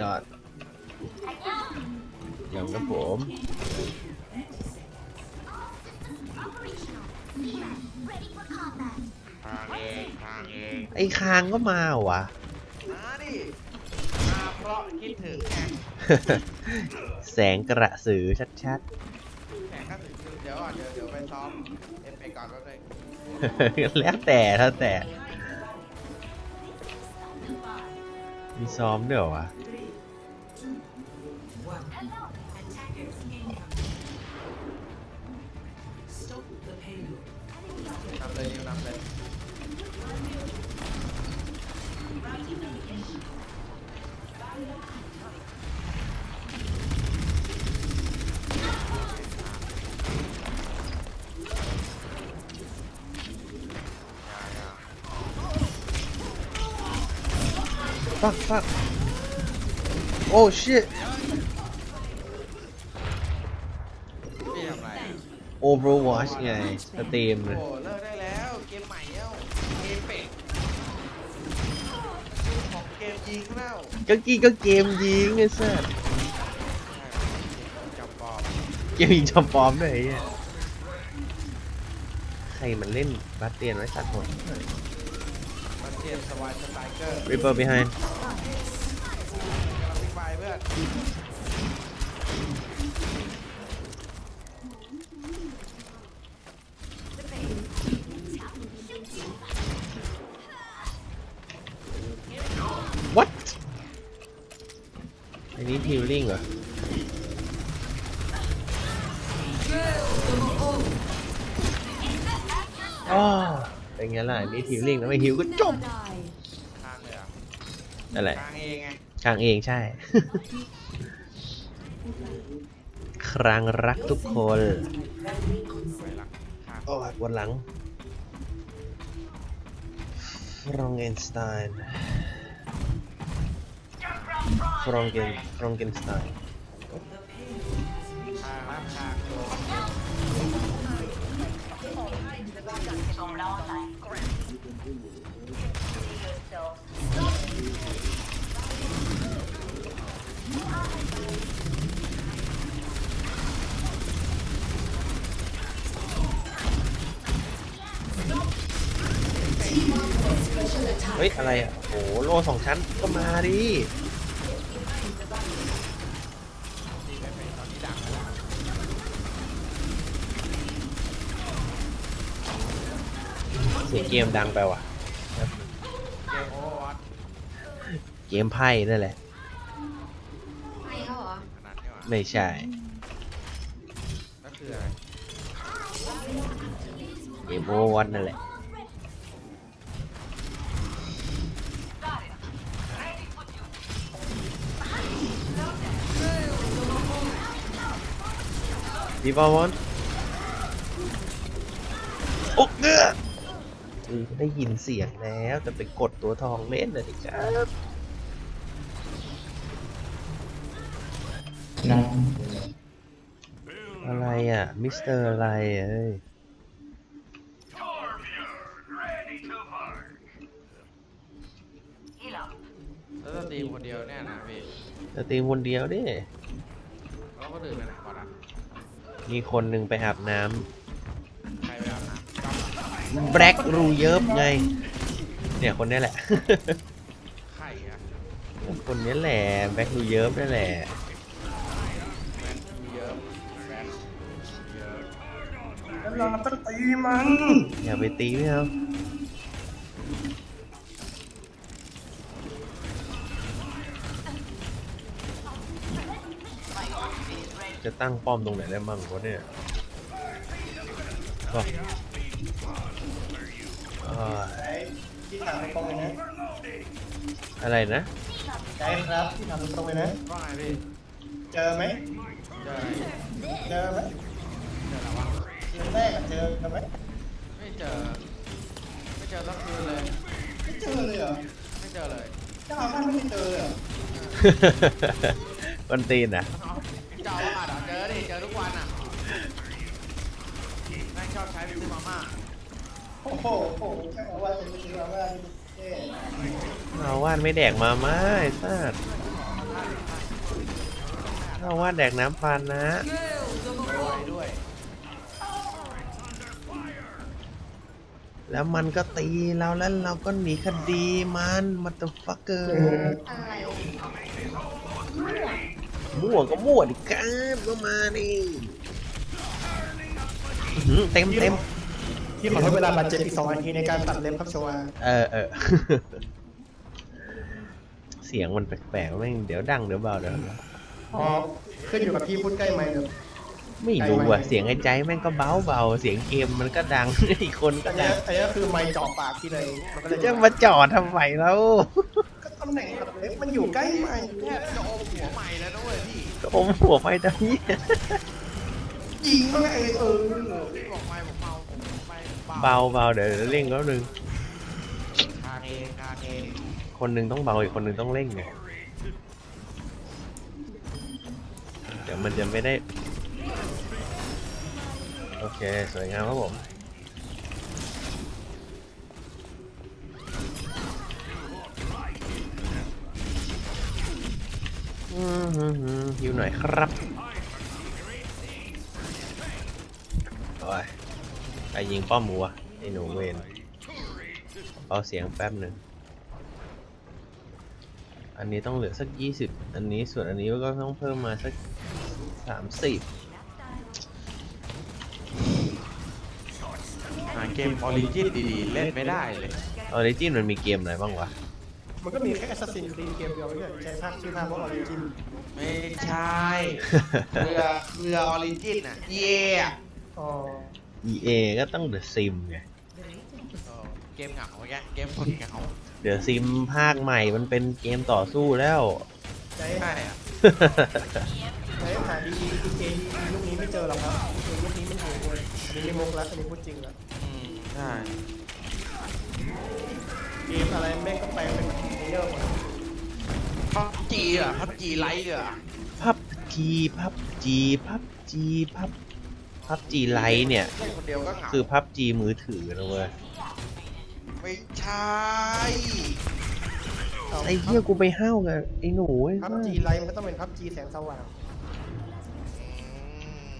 ยอดอย่างกับผมทางเองทางเองไอ้คางก็มาเหรอวะมาดิมาเพราะคิดถึงแข่งแสงกระสือชัดแข่งก็ถึงเดี๋ยวก่อนเดี๋ยวเดี๋ยวไปซ้อม แล้วแต่ถ้าแต่ มีซ้อมเดี๋ยเหรอวะนำเลยนิวนำเลย ฟักฟักโอ้ชิตพี่ทำไระ Overwatch ไงสตรีมโอ้เลิกได้แล้วเกมใหม่เอ้าเอฟเฟกของเกมยิงแล้วก็กี้ก็เกมยิงไอ้สัสจับอบเกมยิงจอมปลอมด้วยไอ้เหี้ยใครมันเล่นบาสเตียนไว้สัตว์หมดมัน เทียนสวายสไตรเกอร์ Reaper behind กำลังวิ่งไปเพื่อน What อันนี้ healing เหรออ๋อ เป็นไงล่ะอันนี้ healing แล้วไม่ heal ก็จบ Die. ทางเลยเหรอะนั่นแหละทางเองไงคางเองใช่ ครางรักทุกคนไปหลังทางโอ้ยปวดหลังฟรองเกนสไตน์ฟรองเกนฟรองเกนสไตน์ เฮ้ย อะไรอะโหโลสองชั้นก็มาดิไปเป็นตอนนี้ดังแล้ว เสียงเกมดังไปว่ะ เกมโอเวอร์วัตเกมไพ่นั่นแหละไม่เขาเหรอขนาดนี้ว่ะไม่ใช่ ก็คืออะไรเกมโอวัตนั่นแหละดีบอลวอนโอ๊กเงือ เออได้ยินเสียงแล้วจะไปกดตัวทองเล่นเลยดิครับอะไรอะ มิสเตอร์อะไรเอ้ยแล้วสตรีมคนเดียวเนี่ยนะพี่จะตีมคนเดียวดิแล้วก็ดื่นไปไหนก่อนอะมีคนหนึ่งไปอาบน้ใแบล็กรูเยิบไง เนี่ยคนนี้แหละไข่อะคนนี้แหละแบล็กรูเยิบนั่นแหละแบนเยอะแบนเยอะแล้วเราต้องตีมันอย่าไปตีไม่เอาจะตั้งป้อมตรงไหนได้มั่งวะเนี่ย ที่ถามตรงๆเลยนะอะไรนะใจครับที่ถามตรงๆเลยนะ ว่าไงพี่เจอไหมเจออะไรเจอไหมเจออะไรวะคืนแรกอะเจอกันไหมไม่เจอ ไม่เจอสักคืนเลย ไม่เจอเลยเหรอไม่เจอเลยเจ้าบ้านไม่เจอเลยเหรอวันตีนอะ เอาเจ้าว่าดเหรอเจอดิ เจอทุกวันอะแม่งชอบใช้ไปซื้อมาม่า โอ้โหโอ้โหแค่ว่าจะไม่ว่านไม่แดกมาไม้ซาดถ้าว่านแดกน้ำปานนะ ไวด้วยแล้วมันก็ตีเราแล้วเราก็หนีคดีมันมัตฟักเกอร์อะไรมั่วก็มั่วดิครับก็มานี่อื้อหือเต็มเต็ม ที่ขอใช้เวลาบาดเจ็บอีกสองนาทีในการตัดเล็บครับชวาเออเออ เสียงมันแปลกๆแม่งเดี๋ยวดังเดี๋ยวเบาเดี๋ยวพอขึ้นอยู่กับพี่พูดใกล้ไมค์เดี๋ยวไม่รู้อะเสียงไอ้ใจแม่งก็เบาเบาๆเสียงเกมมันก็ดัง อีกคนก็อันเนี้ดัยงอันเนี้ยคือไมค์จ่อปากที่เลยมันก็เลยจะมาจอดทำไมแล้วก็ตำแหน่งตัดเล็บมันอยู่ใกล้ไมค์แทบจะอมหัวใหม่แล้วนะเว้ยพี่ก็อมหัวไปตรงนี้ยิงเข้าไปเออพี่บอกไม่ผมเมาผมไม่ เบาเบาเดี๋ยวเร่งแล้วนึงทางเองทางเองคนหนึงต้องเบาอีกคนหนึงต้องเร่งไงเดี๋ยวมันจะไม่ได้ โอเค สวยงามครับผมอืมฮึฮึฮิวหน่อยครับโอ้ย ไปยิงป้อมหัวไอ้หนูเวนเอาเสียงแป๊บหนึ่ง อันนี้ต้องเหลือสักยี่สิบอันนี้ส่วนอันนี้ก็ต้องเพิ่มมาสักสามสิบหาเกมออริจินดีๆ เล่นไม่ได้เลย ออริจินมันมีเกมอะไรบ้างวะ มันก็มีแค่ Assassin's Creed เกมเดียวไม่ใช่ใช้ภาคชื่อภาคว่า Origin ไม่ใช่ เรือเรือออริจินอะ เย่อ๋อ EA ก็ต้อง The Sim ไงเกมเหงาแกเกมคนเหงา The Sim ภาคใหม่มันเป็นเกมต่อสู้แล้วใช้ใช่อะใช้หาดีดีเกมยุคนี้ไม่เจอหรอกครับเกมยุคนี้มันถูกเลยอันนี้ไม่มุกแล้วอันนี้พูดจริงแล้วอืมใช่เกมอะไรแม่งก็แปลงเป็นเพลเยอร์หมดพับจีอะพับจีไลท์อะพับจีพับจีพับจีพับ พับจีไลท์เนี่ย เล่นคนเดียวก็เหงาคือพับจีมือถือนะเว้ยไม่ใช่ไอ้เหี้ยกูไปห้าวกับไอ้หนูไอ้พับบ้าจีไลท์มันก็ต้องเป็นพับจีแสงสว่าง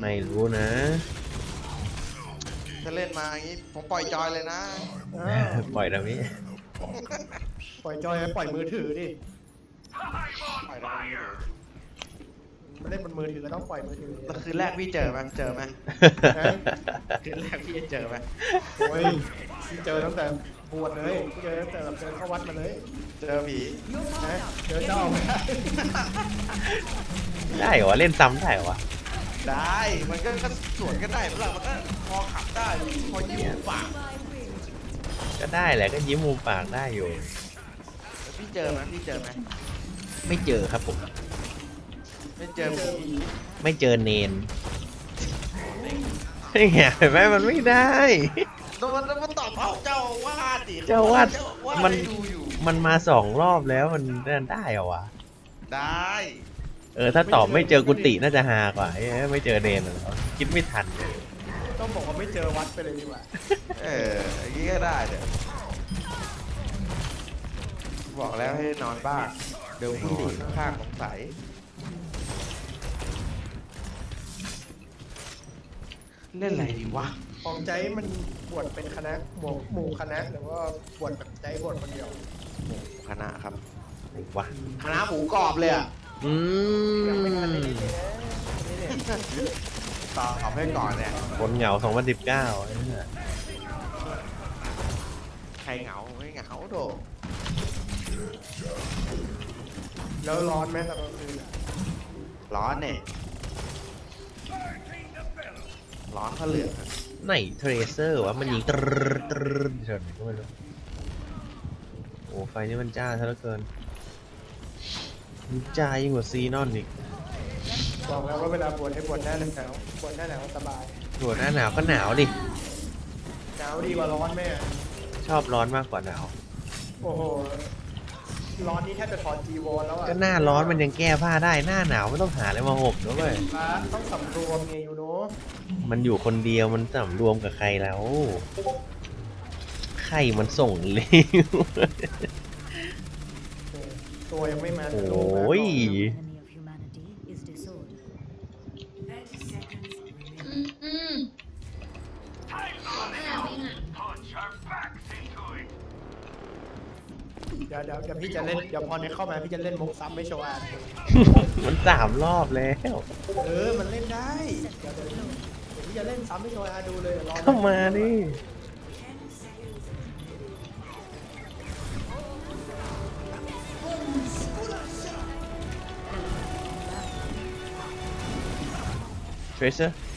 ไม่รู้นะ ถ้าเล่นมาอย่างนี้ผมปล่อยจอยเลยนะ อ้าว ปล่อยนะพี่ปล่อยจอยปล่อยมือถือดิปล่อยได้ไห มไม่เล่นบนมือถือก็ต้องปล่อยมือถือแล้วคืนแรกพี่เจอไหมเจอไหมคืนแรกพี่จะเจอไหมโอ้ยพี่เจอตั้งแต่บวชเลยพี่เจอตั้งแต่แบบเดินเข้าวัดมาเลย เจอผีนะเจอเจ้าไม่ได้ได้เหรอวะเล่นซ้ำได้เหรอวะได้ มันก็ก็สวนกันได้เวลามันก็พอขับได้พอยิ้มปากก็ได้แหละก็ยิ้มมุมปากได้อยู่ พี่เจอไหมพี่เจอไหมไม่เจอครับผม ไม่เจอผีไม่เจอเนนนี่ไงเห็นไหมมันไม่ได้ แล้วมันมันตอบเผาเจ้าอาวาดดิเจ้าอาวาสเจ้อวาสมัน ให้ดูอยู่ มันมาสองรอบแล้วมันได้เหรอวะได้เออถ้าตอบไม่เจอกุฏิน่าจะฮากว่าเอ้ยไม่เจอเนนเหรอคิดไม่ทันเลยต้องบอกว่าไม่เจอวัดไปเลยดีกว่าเอออย่างนี้ก็ได้เดี๋ยวบอกแล้วให้นอนบ้านเดี๋ยวผู้หญิงข้างๆสงสัย เล่นอะไรดีวะของใจมันบวชเป็นคณะหมู่หมู่คณะหรือว่าบวชแบบใจบวชคนเดียวคณะครับไหนวะคณะหมูกรอบเลยอะอืยังไม่ทันได้มเล่นเลยนะนี่เนี่ยตอบให้ก่อนเนี่ยคนเหงา2019ไอ้เนี่ยใครเหงาไม่เหงาโดแล้วร้อนไหมตอนกลางคืนอะร้อนเนี่ย ร้อนเพราะเหลืองอะไหนเทรเซอร์วะมันยิงตรดตรดเฉยก็ไม่รู้โอ้ไฟนี่มันจ้าซะเหลือเกินมันจ้ายิ่งกว่าซีนอนอีกบอกแล้วว่าเวลาบวชให้บวชหน้าหนาวบวชหน้าหนาวสบายหัวหน้าหนาวก็หนาวดิ หนาวดีกว่าร้อนไหมอะชอบร้อนมากกว่าหนาว โอ้โห ร้อนนี่แทบจะถอดจีวรแล้วอะก็หน้าร้อนมันยังแก้ผ้าได้หน้าหนาวไม่ต้องหาอะไรมาห่มนะเว้ยพระต้องสำรวมไงยูโนมันอยู่คนเดียวมันสำรวมกับใครแล้วใครมันส่งเลยตัวยังไม่มาโอลูกมาก่้นย enemy of humanity เดี๋ยวเดี๋ยวเดี๋ยวพี่จะเล่นเดี๋ยวพอเนี่ยเข้ามาพี่จะเล่นมุกซ้ำไม่โชว์อาร์ตมันสามรอบแล้วเออมันเล่นได้เดี๋ยวเดี๋ยวเดี๋ยวพี่จะเล่นซ้ำไม่โชว์อาร์ตดูเลยรอเข้ามาดิเทรเซอร์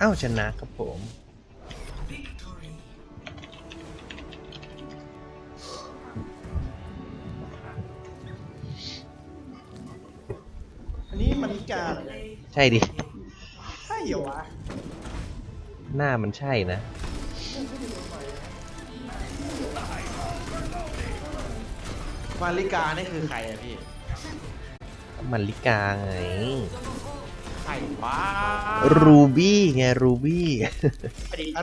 อ้าวชนะครับผม อันนี้มันลิกาใช่ดิ ใช่เหรอวะหน้ามันใช่นะ มาริกานี่คือใครอะพี่ มันลิกาไง ใครบ้ารูบี้ไงรูบี้อดีต